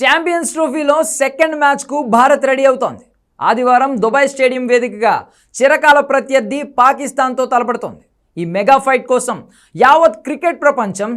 Champions ట్రోఫీలో second మ్యాచ్కు Bharat ready అవుతోంది. ఆదివారం దుబాయ్ స్టేడియం వేదికగా చిరకాల ప్రత్యర్థి పాకిస్తాన్తో తలపడుతోంది. ఈ మెగా ఫైట్ కోసం యావత్ క్రికెట్ ప్రపంచం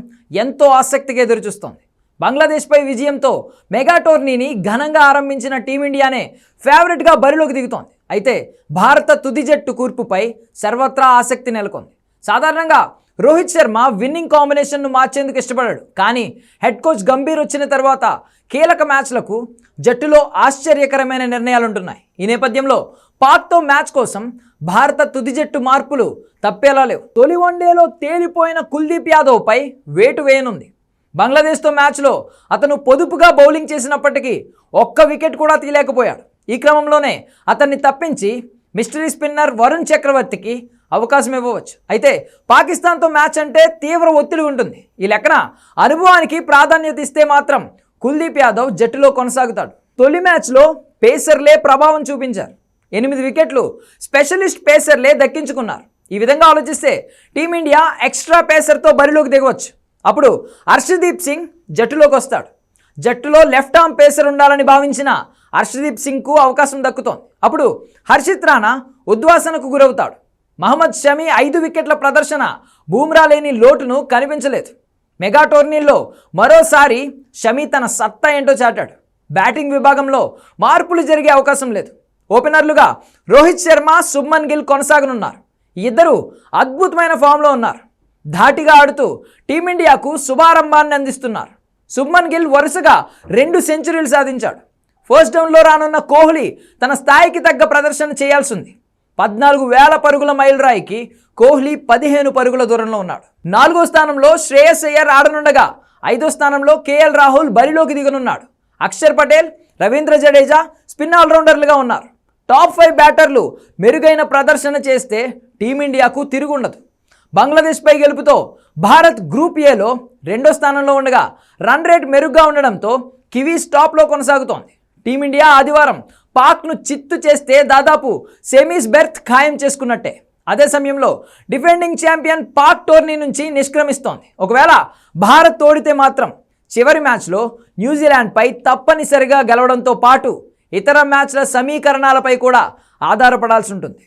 ఎంతో ఆసక్తిగా ఎదురుచూస్తోంది. బంగ్లాదేశ్పై విజయంతో మెగా టోర్నీని ఘనంగా ఆరంభించిన టీమిండియానే ఫేవరెట్గా బరిలోకి దిగుతోంది. అయితే భారత తుది జట్టు కూర్పుపై సర్వత్రా ఆసక్తి నెలకొంది. సాధారణంగా రోహిత్ శర్మ విన్నింగ్ కాంబినేషన్ను మార్చేందుకు ఇష్టపడాడు. కానీ హెడ్ కోచ్ గంభీర్ వచ్చిన తర్వాత కీలక మ్యాచ్లకు జట్టులో ఆశ్చర్యకరమైన నిర్ణయాలు ఉంటున్నాయి ఈ నేపథ్యంలో పాక్తో మ్యాచ్ కోసం భారత తుది జట్టు మార్పులు తప్పేలా లేవు. తొలి వన్డేలో తేలిపోయిన కుల్దీప్ యాదవ్పై వేటు వేయనుంది. బంగ్లాదేశ్తో మ్యాచ్లో అతను పొదుపుగా బౌలింగ్ చేసినప్పటికీ ఒక్క వికెట్ కూడా తీయలేకపోయాడు. ఈ క్రమంలోనే అతన్ని తప్పించి మిస్టరీ స్పిన్నర్ వరుణ్ చక్రవర్తికి అవకాశం ఇవ్వవచ్చు. అయితే పాకిస్తాన్తో మ్యాచ్ అంటే తీవ్ర ఒత్తిడి ఉంటుంది. ఈ లెక్కన అనుభవానికి ప్రాధాన్యత ఇస్తే మాత్రం కుల్దీప్ యాదవ్ జట్టులో కొనసాగుతాడు. తొలి మ్యాచ్లో పేసర్లే ప్రభావం చూపించారు. ఎనిమిది వికెట్లు స్పెషలిస్ట్ పేసర్లే దక్కించుకున్నారు. ఈ విధంగా ఆలోచిస్తే టీమిండియా ఎక్స్ట్రా పేసర్తో బరిలోకి దిగవచ్చు. అప్పుడు హర్షదీప్ సింగ్ జట్టులోకి వస్తాడు. జట్టులో లెఫ్ట్ ఆర్మ్ పేసర్ ఉండాలని భావించిన హర్షదీప్ సింగ్కు అవకాశం దక్కుతోంది. అప్పుడు హర్షిత్ రాణా ఉద్వాసనకు గురవుతాడు. మహమ్మద్ షమీ ఐదు వికెట్ల ప్రదర్శన. బూమ్రా లేని లోటును కనిపించలేదు. మెగా టోర్నీల్లో మరోసారి షమీ తన సత్తా ఏంటో చాటాడు. బ్యాటింగ్ విభాగంలో మార్పులు జరిగే అవకాశం లేదు. ఓపెనర్లుగా రోహిత్ శర్మ సుబ్మన్ గిల్ కొనసాగనున్నారు. ఇద్దరు అద్భుతమైన ఫామ్లో ఉన్నారు. ధాటిగా ఆడుతూ టీమిండియాకు శుభారంభాన్ని అందిస్తున్నారు. శుభ్మన్ గిల్ వరుసగా రెండు సెంచరీలు సాధించాడు. ఫస్ట్ డౌన్లో రానున్న కోహ్లీ తన స్థాయికి తగ్గ ప్రదర్శన చేయాల్సింది పద్నాలుగు వేల పరుగుల మైలురాయికి కోహ్లీ పదిహేను పరుగుల దూరంలో ఉన్నాడు. నాలుగో స్థానంలో శ్రేయస్ అయ్యర్ ఆడనుండగా ఐదో స్థానంలో కేఎల్ రాహుల్ బరిలోకి దిగనున్నాడు. అక్షర్ పటేల్ రవీంద్ర జడేజా స్పిన్ ఆల్రౌండర్లుగా ఉన్నారు. టాప్ ఫైవ్ బ్యాటర్లు మెరుగైన ప్రదర్శన చేస్తే టీమిండియాకు తిరుగుండదు. బంగ్లాదేశ్పై గెలుపుతో భారత్ గ్రూప్ ఏలో రెండో స్థానంలో ఉండగా రన్ రేట్ మెరుగ్గా ఉండడంతో కివీస్ టాప్లో కొనసాగుతోంది. టీమిండియా ఆదివారం పాక్ను చిత్తు చేస్తే దాదాపు సెమీస్ బెర్త్ ఖాయం చేసుకున్నట్టే. అదే సమయంలో డిఫెండింగ్ ఛాంపియన్ పాక్ టోర్నీ నుంచి నిష్క్రమిస్తోంది. ఒకవేళ భారత్ తోడితే మాత్రం చివరి మ్యాచ్లో న్యూజిలాండ్పై తప్పనిసరిగా గెలవడంతో పాటు ఇతర మ్యాచ్ల సమీకరణాలపై కూడా ఆధారపడాల్సి ఉంటుంది.